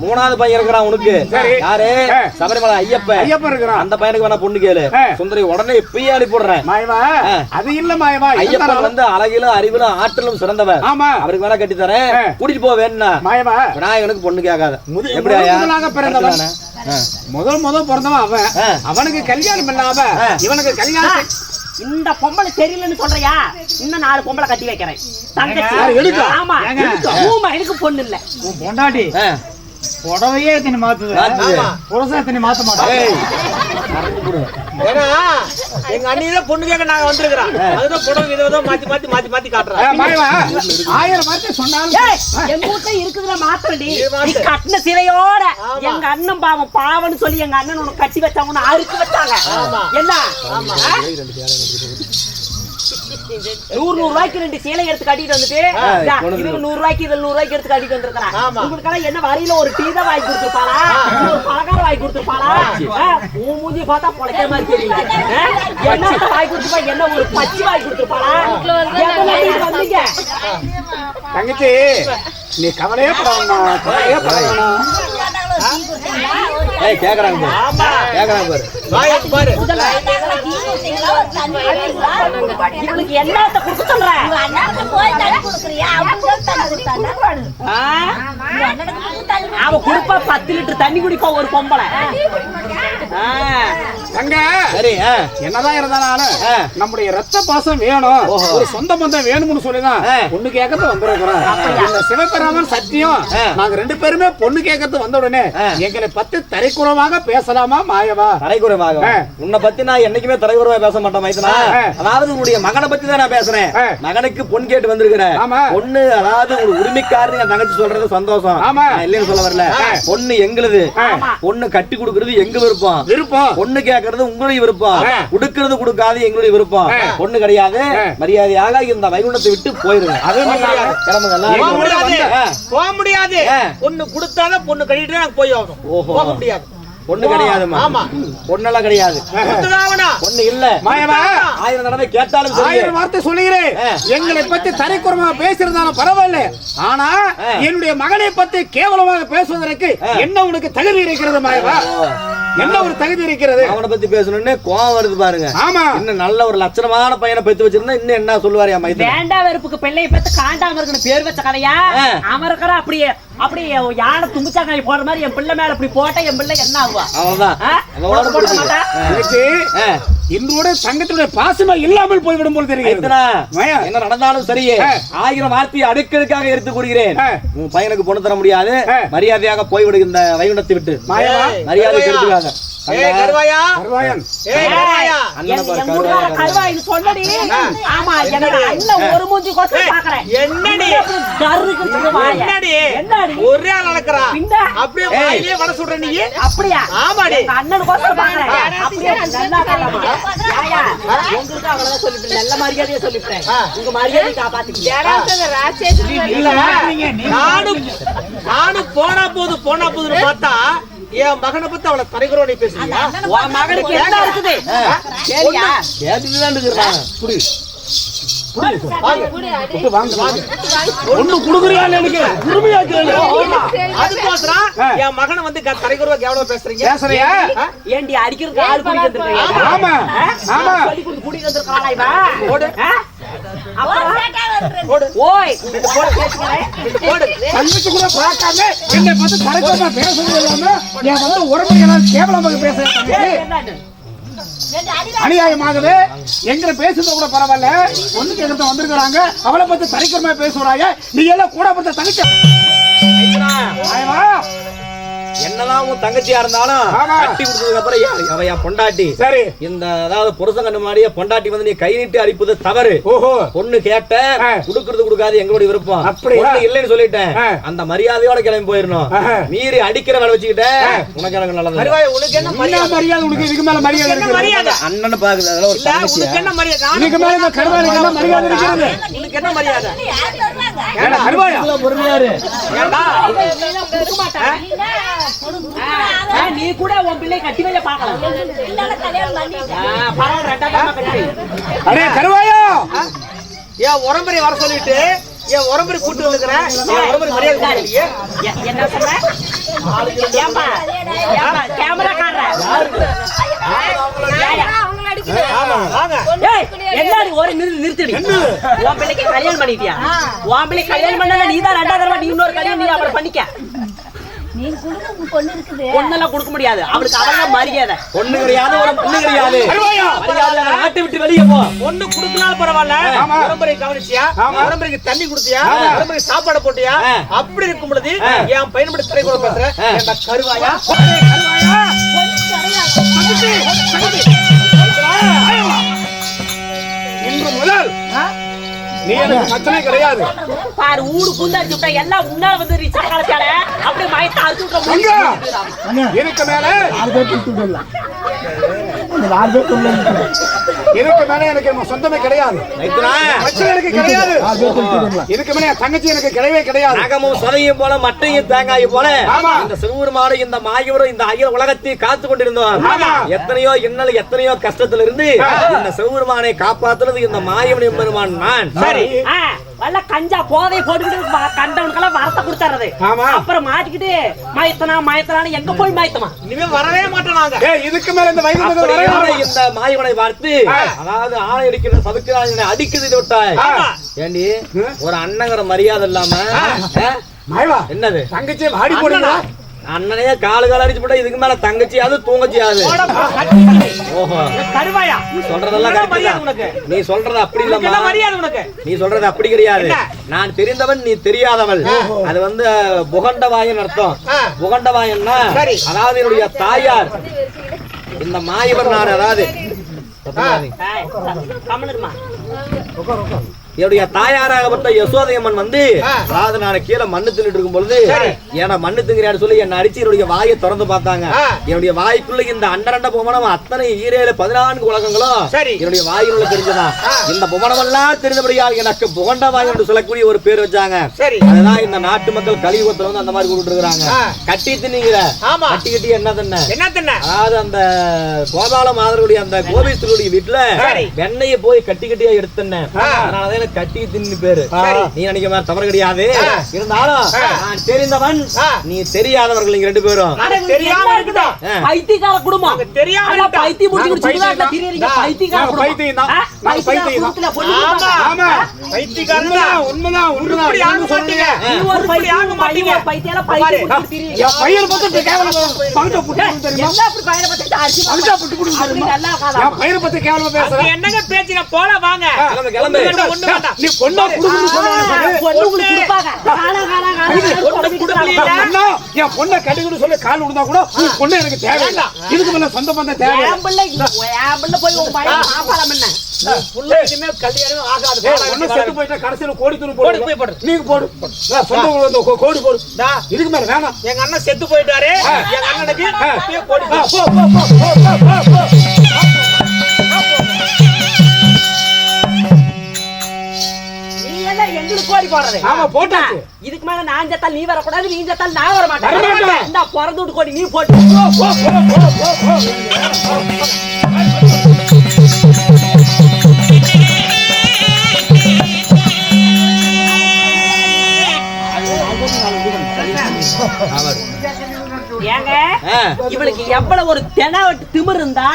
மூணாவது பையன் இருக்கிறான் உனக்கு. யாரு. சபரிமலை ஐயப்பன். ஐயப்பன் இருக்கிறான். அந்த பையனுக்கு வேணா பொண்ணு கேளு. சுந்தரி உடனே இப்பயே அனுப்பிடுறேன் மாயவா. அது இல்ல மாயவா ஐயப்பன் வந்து அழகிலும் அறிவிலும் ஆற்றலும் சிறந்தவர் ஆமா. அவருக்கு வேணா கட்டி தரேன். கூட்டிட்டு போக வேணும்னா. மாயவா. விநாயகனுக்கு பொண்ணு கேட்காத. முது- எப்படி முதல் ஐயா? முதலாக பிறந்தவன். முதல் முதல் பிறந்தவன் அவன். அவனுக்கு கல்யாணம் இல்லாம. இவனுக்கு கல்யாணம் இந்த பொம்பளை தெரியலன்னு சொல்றியா? இன்னும் நாலு பொம்பளை கட்டி வைக்கிறேன். தங்கச்சி? ஆமா. எனக்கு பொண்ணு இல்ல. உன் பொண்டாட்டி. புடவையே எத்தனை மாத்துது. புருஷன் எத்தனை மாத்த மாட்டான். ஏன்னா எங்க அண்ணி தான் பொண்ணு கேட்க நாங்க வந்திருக்கிறோம். அதுதான் புடவை வித விதம் மாத்தி மாத்தி மாத்தி மாத்தி மாயவா ஆயிரம் வார்த்தை சொன்னாலும் எங்க வீட்டுல இருக்குதுல மாத்து. நீ கட்டின சிலையோட ஆமா. எங்க அண்ணன் பாவம் பாவம்னு சொல்லி எங்க அண்ணன் உனக்கு கட்டி வச்சாங்க அறுத்து வச்சாங்க. என்ன? நூறு நூறு ரூபாய்க்கு ரெண்டு சேலை எடுத்து கட்டிட்டு வந்துட்டு இதுக்கு நூறு ரூபாய்க்கு இதுல நூறு ரூபாய்க்கு எடுத்து கட்டிட்டு வந்திருக்கிறேன் ஆமா. உங்களுக்கெல்லாம் என்ன வரையில ஒரு டீ தான் வாங்கி கொடுத்துருப்பாளா? ஒரு பலகாரம் வாங்கி கொடுத்துருப்பாளா? உன் மூஞ்சி பார்த்தா பொழைக்கிற மாதிரி தெரியல? என்ன வாங்கி கொடுத்துருப்பா? என்ன ஒரு பச்சி வாங்கி கொடுத்துருப்பாளா? வந்தீங்க? தங்கச்சி நீ கவலையே படணும் கவலையே படணும் ஏய், கேக்குறாங்க பாரு. கேக்குறாங்க பாரு. வாயை பாரு. இவனுக்கு என்னத்த கொடுக்க சொல்ற? ஆ? அவ குடுப்பா பத்து லிட்டர் தண்ணி குடிப்பா ஒரு பொம்பளை. தங்க சரி. என்னதான் இருந்தாலும். நம்முடைய ரத்த பாசம் வேணும். ஒரு சொந்த பந்தம் வேணும்னு சொல்லிதான். பொண்ணு கேட்கறது வந்திருக்கிறோம் இந்த சிவபெருமான் சத்தியம். நாங்க ரெண்டு பேருமே பொண்ணு கேட்கறது வந்த உடனே. எங்களை பத்தி தரைக்குறவாக பேசலாமா மாயவா தரைக்குறைவாக. உன்னை பத்தி நான் என்னைக்குமே தரைக்குறைவா பேச மாட்டேன் மைத்தனா. அதாவது உன்னுடைய மகனை பத்தி தான் நான் பேசுறேன். மகனுக்கு பொன் கேட்டு வந்திருக்கிறேன் ஆமா. பொண்ணு அதாவது ஒரு உரிமைக்காரன் என் தங்கச்சி சொல்றது சந்தோஷம் இல்லைன்னு சொல்ல வரல. பொண்ணு எங்களுது. பொண்ணு கட்டி கொடுக்கறது எங்க விருப்பம் விருப்பம். பொண்ணு கேட்கறது உங்களுடைய விருப்பம். கொடுக்கறது கொடுக்காது எங்களுடைய விருப்பம். பொண்ணு கிடையாது. மரியாதையாக இந்த வைகுண்டத்தை விட்டு போயிருங்க. போக. முடியாது. பொண்ணு கொடுத்தாதான் பொண்ணு கட்டிட்டு நாங்க போய் ஆகணும். போக முடியாது. பொண்ணு கிடையாதுமா ஆமா. பொண்ணெல்லாம் கிடையாது. பொண்ணு இல்ல. மாயவா ஆயிரம் தடவை கேட்டாலும் ஆயிரம் வார்த்தை சொல்லுகிறேன். எங்களை பத்தி தரைக்குறமா பேசுறதாலும் பரவாயில்ல. ஆனா. என்னுடைய மகனை பத்தி கேவலமாக பேசுவதற்கு. என்ன உனக்கு தகுதி இருக்கிறது மாயவா என்ன ஒரு தகுதி இருக்கிறது? அவனை பத்தி பேசணும்னு கோவம் வருது பாருங்க. ஆமா. இன்னும் நல்ல ஒரு லட்சணமான பையனை பெத்து வச்சிருந்தா இன்னும் என்ன சொல்லுவாரு என் மைத்தன் வேண்டா வெறுப்புக்கு பிள்ளைய பெத்து காண்டாம இருக்கணும். பேர் வச்ச கதையா. அவன் இருக்கிற அப்படியே அப்படியே யானை தும்பிச்சாக்காய் போடுற மாதிரி என் பிள்ளை மேல இப்படி போட்டா என் பிள்ளை என்ன ஆகுவா? அவன்தான் இன்றோட தங்கத்துடைய பாசமா இல்லாமல் போய்விடும் போல் தெரிகிறது. என்ன நடந்தாலும் சரியே. ஆயிரம் வார்த்தையை அடுக்கடுக்காக எடுத்து கூறுகிறேன். உன் பையனுக்கு பொண்ணு தர முடியாது. மரியாதையாக போய்விடு இந்த வைகுண்டத்தை விட்டு. மரியாதை என்னோட? ஒரு என்னடி? என்னடி? என்னடி? ஆள் நடக்கிறா. பின்ன? அப்படியே ஏய். வாயிலே வட சுடுற நீ? அப்படியா? ஆமாடி. அண்ணனுக்கு உங்களுக்கு அவ்வளவுதான் சொல்லிவிட்டேன். நல்ல மரியாதையா சொல்லிவிட்டேன். உங்க மரியாதையை காப்பாத்திக்கிட்டேன் இல்ல. நானும் நானும் போனா போது போனா போதுன்னு பார்த்தா என் மகனை பத்தி அவளை தரைக்குறோட பேசுறியா? உன் மகனுக்கு என்ன இருக்குது? சரியா கேட்டுட்டு தான் இருக்கிறாங்க புடி. ஒண்ணு குடுக்குறியா எனக்கு உரிமையா கேளு அதுக்கோசரம் என் மகனை வந்து க- தரைக்குறவா கேவலமா பேசுறீங்க? பேசுறியா? ஏண்டி அடிக்கிறதுக்கு ஆள் கூட்டிட்டு வந்திருக்கியா? ஆமா. ஆமா. சொல்லி கொடுத்து கூட்டிட்டு வந்திருக்காளா இவன்? கூட என்னை பார்த்து தரைக்குறமா பேசுறது இல்லாம என் வந்து உறவுகளால் கேவலமாக பேசுறேன்? அநியாயமாகவே எங்களை பேசுறது கூட பரவாயில்ல. ஒண்ணு கேட்கறது வந்திருக்கிறாங்க. அவளை பத்தி தரைக்குறமா பேசுறாங்க நீ எல்லாம் கூட தங்கச்சி ஆயவா, என்னதான் உன் தங்கச்சியா இருந்தாலும். கட்டி கொடுத்ததுக்கு அப்புறம் யா- அவ என் பொண்டாட்டி. சரி. இந்த அதாவது புருஷன் கண்ணு மாடிய பொண்டாட்டி வந்து நீ கை நீட்டி அடிப்பது தவறு. ஓஹோ. பொண்ணு கேட்ட. குடுக்கறது கொடுக்காது எங்களுடைய விருப்பம்? அப்படியா? பொண்ணு இல்லைன்னு சொல்லிட்டேன். அந்த மரியாதையோட கிளம்பி போயிடணும். மீறி அடிக்கிற வேலை வச்சுக்கிட்ட உனக்கு எனக்கு நல்லது. உனக்கு என்ன மரியாதை? உனக்கு? இதுக்கு மேல மரியாதை மரியாதை? அண்ணன் பாக்குது அதெல்லாம் ஒரு உனக்கு என்ன மரியாதை? உனக்கு என்ன மரியாதை? நீ கூட உன் பிள்ளை கட்டி கட்டி வை. அடே கருவாயா! என் உரம்பரை வர சொல்லிட்டு என் உரம்பரை கூட்டு வந்துக்கிறேன் என் உரம்பரை மரியாதை என்ன கேமராக்காரர் வாங்க ஏய் என்னடி ஒரு நிறு நிறுத்தடி. உன் பிள்ளைக்கு கல்யாணம் பண்ணிட்டியா? உன் பிள்ளை கல்யாணம் பண்ணல நீ தான் ரெண்டாவது தடவை நீ இன்னொரு கல்யாணம் நீ அப்புறம் பண்ணிக்க. நீ குடுக்க உன் பொண்ணு இருக்குது. பொண்ணெல்லாம் கொடுக்க முடியாது. அவளுக்கு அவள் மரியாதை. பொண்ணு கிடையாது ஒரு பொண்ணு கிடையாது. நாட்டை விட்டு வெளியே போ. ஒண்ணு குடுக்கலாலும் பரவாயில்ல. உடம்பரை கவனிச்சியா? உடம்பரைக்கு தண்ணி கொடுத்தியா? ஆமா. உடம்பரைக்கு சாப்பாடு போட்டியா. அப்படி இருக்கும் பொழுது. என் பையன் மட்டும் திரை கூட பேசுற ஆ. ஏன்டா கருவாயா? முதல் நீ எனக்கு மச்சனே கிடையாது. பாரு ஊடு புந்தாச்சு விட்டா எல்லாம் முன்னால வந்து ரீச்சா கலச்சால அப்படியே மயத்த அறுத்து விட்ட அங்க! இதுக்கு மேல எனக்கு நம்ம சொந்தமே கிடையாது. எனக்கு கிடையாது. இதுக்கு மேல என் தங்கச்சி எனக்கு கிடையவே கிடையாது. நகமும் சதையும் போல மட்டையும் தேங்காயும் போல. இந்த சிறுவருமாடு இந்த மாயவரும் இந்த அகில உலகத்தை காத்து கொண்டிருந்தோம். எத்தனையோ இன்னல் எத்தனையோ கஷ்டத்துல இருந்து இந்த சிறுவருமானை காப்பாத்துறது இந்த மாயவன் எம்பெருமான் நான். சரி. வல்ல கஞ்சா போதை போட்டுக்கிட்டு கண்டவனுக்கெல்லாம் வரத்தை கொடுத்துறது ஆமா. அப்புறம் மாட்டிக்கிட்டு மயத்தனா மயத்தனான்னு எங்க போய் மயத்தமா? இனிமே வரவே மாட்டோம் இதுக்கு மேல இந்த வயது. இந்த மாயவனை பார்த்து அதாவது ஆணை அடிக்கிற சதுக்கிறான் அடிக்குது விட்டாய். ஏண்டி ஒரு அண்ணங்கிற மரியாதை இல்லாம என்னது? தங்கச்சி வாடி போடுங்களா அண்ணனையே காலு கால அடிச்சு போட்டா இதுக்கு மேல தங்கச்சி அது தூங்கச்சி அது ஓஹோ கருவாயா நீ சொல்றதெல்லாம். உனக்கு நீ சொல்றது அப்படி இல்லம்மா மரியாதை உனக்கு நீ சொல்றது அப்படி கிடையாது? நான் தெரிந்தவன் நீ தெரியாதவள் அது வந்து புகண்டவாயன் அர்த்தம். புகண்டவாயன்னா. அதாவது என்னுடைய தாயார் இந்த மாயவர் நான் அதாவது. என்னுடைய தாயாராகப்பட்ட யசோதையம்மன் வந்து. அதாவது நான் கீழே மண்ணு தின்னுட்டு இருக்கும் பொழுது. ஏன்னா மண்ணு திங்கிறான்னு சொல்லி என்ன அடிச்சு என்னுடைய வாயை திறந்து பார்த்தாங்க. என்னுடைய வாய்க்குள்ள இந்த அண்டரண்ட புவனம் அத்தனை ஈரேழு பதினான்கு உலகங்களும். என்னுடைய வாயிலுள்ள தெரிஞ்சதா ஆ. இந்த புவனமெல்லாம் தெரிந்தபடியால் எனக்கு புகண்ட வாய் என்று சொல்லக்கூடிய ஒரு பேர் வச்சாங்க அதுதான் இந்த நாட்டு மக்கள் கலியுகத்துல வந்து அந்த மாதிரி கூப்பிட்டு இருக்காங்க. கட்டி தின்னுங்கிற. கட்டி கட்டி என்ன தின்ன என்ன தின்ன அதாவது அந்த கோபால மாதருடைய அந்த கோபேஸ்வருடைய வீட்டுல. வெண்ணைய போய் கட்டி கட்டியா எடுத்துனேன் எனக்கு கட்டி தின்னு பேரு. நீ நினைக்க மாதிரி தவறு கிடையாது. இருந்தாலும். நான் தெரிந்தவன். நீ தெரியாதவர்கள் நீங்க ரெண்டு பேரும் தெரியாம இருக்குதா? பைத்தியக்கார குடும்பம் தெரியாம. பைத்தியம் நாங்க சுடுகாட்டுல திரியுறீங்க. பைத்தியக்கார குடும்பம். பைத்தியம் தான். பைத்தியம் ஆமா. ஆமா பைத்தியக்காரனா உண்மைதான் உண்மைதான் நீங்க சொல்றீங்க. நீ ஒரு இப்படி பைத்தியம், மாட்டீங்க ஒரு பைத்தியம், பாரு. முடிச்சுக்கிட்டு திரியுறீங்க. பையனை பத்தி கேவலமா பங்கை புட்டு தெரியுமா என்ன அப்படி பையனை பத்தி அடிச்சு பங்கா புட்டு தெரியுமா நல்லா பையனை பத்தி கேவலமா பேசுறேன் என்னங்க பேச்சு போல வாங்க கிளம்பு, கிளம்பு. நீ பொண்ணா என் பொண்ணை கட்டிக்கிட்டு சொல்லி கால் விழுந்தா கூட உன் பொண்ணு எனக்கு தேவையில்லை. இதுக்கு மேல சொந்த போய் புள்ள இனிமே கல்யாணமே ஆகாது. செத்து போயிட்டா கடைசியில கோடி துணி போடு, போய் போடு. நீங்க சொந்த கோடி போடு. இதுக்கு மேல வேணாம். எங்க அண்ணன் செத்து போயிட்டாரு. எங்க அண்ணனுக்கு இப்பயே போடி. ஆ, போ, போ, போ, போ, போ, கோடி போடுறது ஆமா, போட்டாச்சு. இதுக்கு மேல நான் செத்தால் நீ வரக்கூடாது நீ செத்தால் நான் வர மாட்டேன். இந்த பிறந்து கோடி நீ போட்டு போ. ஏங்க. இவளுக்கு எவ்வளவு ஒரு தெனாவட்டு திமிர் இருந்தா.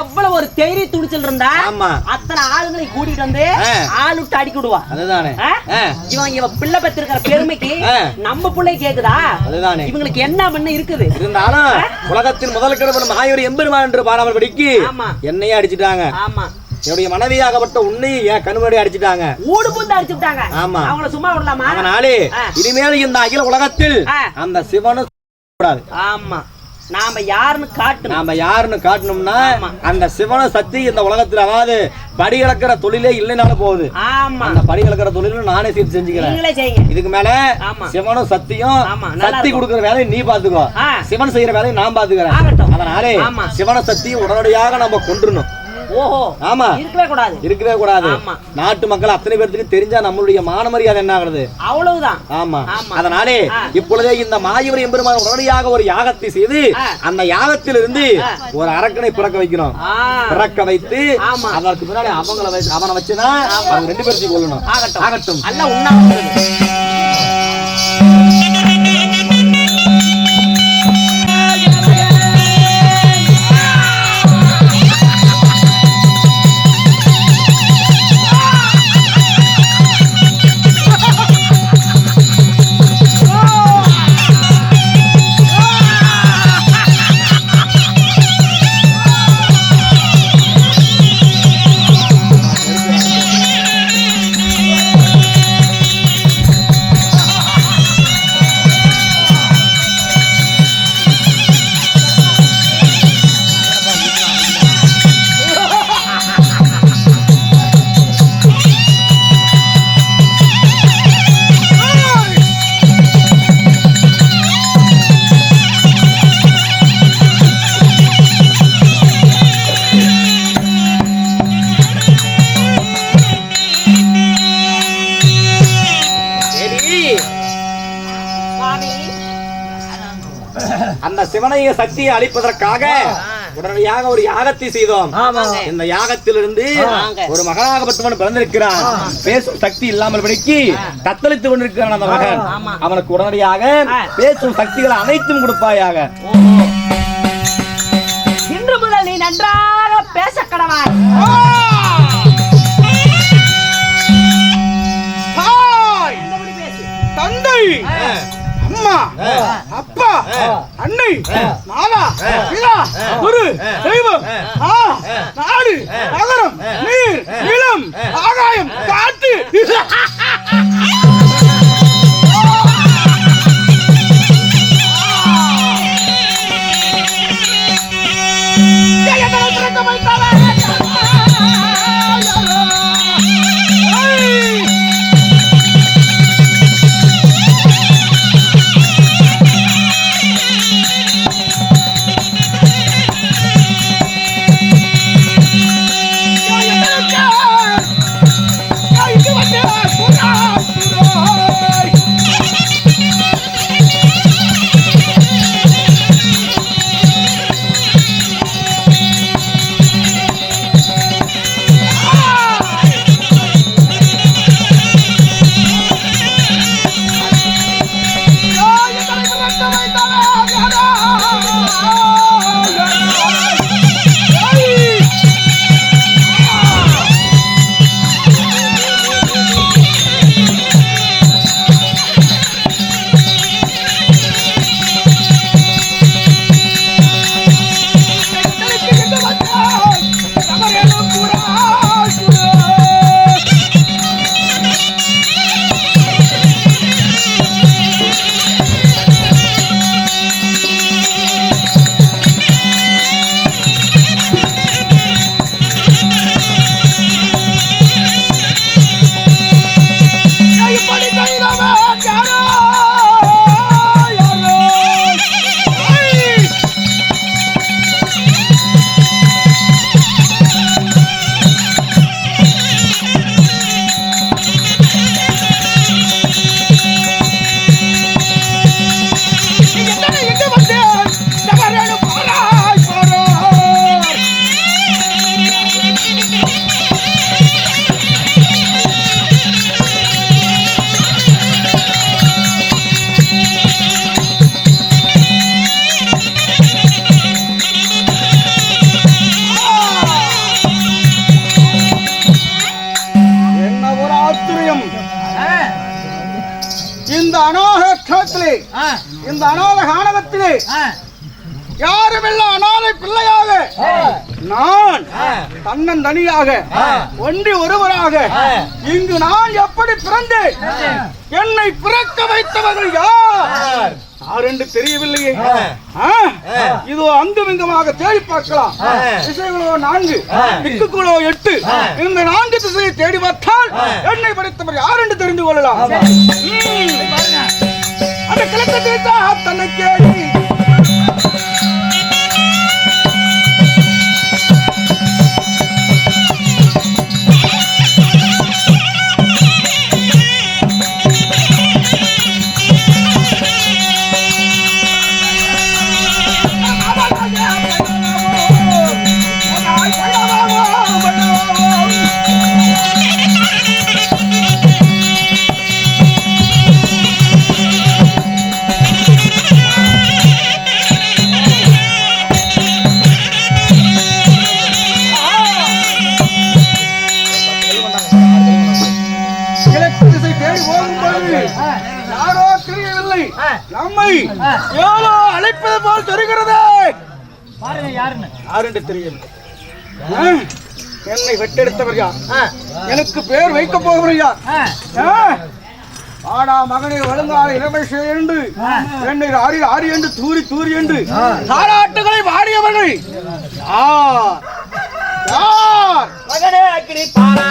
எவ்வளவு ஒரு தைரிய துணிச்சல் இருந்தா ஆமா. அத்தனை ஆளுங்களை கூட்டிட்டு வந்து. ஆள் விட்டு அடிக்க விடுவா அதுதானே. இவன் இவன் பிள்ளை பெற்றிருக்கிற பெருமைக்கு. நம்ம பிள்ளை கேக்குதா அதுதானே இவங்களுக்கு என்ன பண்ண இருக்குது இருந்தாலும் உலகத்தின் முதல் கிழவன் மாயூர் எம்பெருமான் என்று பாராமல் படிக்கு ஆமா. என்னையே அடிச்சிட்டாங்க ஆமா என்னுடைய மனைவியாகப்பட்ட உன்னையும் என் கண்முடி அடிச்சிட்டாங்க ஊடு புந்து அடிச்சு விட்டாங்க ஆமா. அவங்கள சும்மா விடலாமா அதனாலே. இனிமேல் இந்த அகில உலகத்தில். அந்த சிவனும் கூடாது ஆமா நாம யாருன்னு காட்டணும் நாம யாருன்னு காட்டணும்னா. அந்த சிவன சக்தி இந்த உலகத்துல அதாவது படி கலக்கிற தொழிலே இல்லைனாலும் போகுது ஆமா அந்த படி கலக்கிற தொழிலும் நானே சேர்த்து செஞ்சுக்கிறேன் இதுக்கு மேல ஆமா. சிவனும் சக்தியும் சக்தி. கொடுக்கிற வேலையை நீ பாத்துக்கோ. சிவன் செய்யற வேலையை நான் பாத்துக்கிறேன். அதனாலே. சிவன சக்தி உடனடியாக நம்ம கொண்டுறணும் ஓஹோ ஆமா இருக்கவே கூடாது இருக்கவே கூடாது. நாட்டு மக்கள் அத்தனை பேர்த்துக்கு தெரிஞ்சா நம்மளுடைய மான மரியாதை என்ன ஆகுறது அவ்வளவுதான் ஆமா. அதனாலே. இப்பொழுதே இந்த மாயவர் எம்பெருமான் உடனடியாக ஒரு யாகத்தை செய்து. அந்த யாகத்திலிருந்து. ஒரு அரக்கனை பிறக்க வைக்கணும் பிறக்க வைத்து. அதற்கு முன்னாடி அவங்கள அவனை வச்சுதான் அவங்க ரெண்டு பேர்த்தையும் கொள்ளணும் ஆகட்டும் ஆகட்டும் எல்லாம் உண்ணாவிரதம். அந்த சிவனைய சக்தியை அளிப்பதற்காக உடனடியாக ஒரு யாகத்தை செய்தோம். இந்த யாகத்திலிருந்து ஒரு மகனாகப்பட்டவன் பிறந்திருக்கிறான். பேசும் சக்தி இல்லாமல் படிக்கு தத்தளித்து கொண்டிருக்கிறான் அந்த மகன். அவனுக்கு உடனடியாக பேசும் சக்திகளை அனைத்தும் கொடுப்பாயாக. இன்று முதல் நீ நன்றாக பேச கடவாய். தந்தை. அம்மா அப்பா அன்னை மாதா பிதா குரு தெய்வம் ஆ, நாடு நகரம் நீர் நிலம் ஆகாயம் காற்று என்ன நான் தன்னன் தனியாக ஒன்றி ஒருவராக இங்கு நான் எப்படி பிறந்தேன்? என்னை பிறக்க வைத்தவர்கள் யார்? யார் என்று தெரியவில்லையே? இதோ அங்கும் இங்குமாக தேடி பார்க்கலாம். திசைகளோ நான்கு திக்குகளோ எட்டு இந்த நான்கு திசையை தேடி பார்த்தால் என்னை படைத்தவர் யார் என்று தெரிந்து கொள்ளலாம். அந்த கிழக்கத்தை தான் தன்னை கேடி தேடி போகும்போது யாரோ தெரியவில்லை நம்மை ஏதோ அழைப்பது போல் தெரிகிறது. பாருங்க யாருன்னு. யார் என்று தெரியவில்லை என்னை வெட்டெடுத்தவர் யார்? எனக்கு பேர் வைக்க போகிறவர் யார்? ஆடா மகனை ஒழுங்கான இளமை என்று என்னை ஆடி ஆடி என்று தூரி தூரி என்று தாராட்டுகளை வாடியவர்கள். யார்? யார்? மகனே அக்கினி பாரா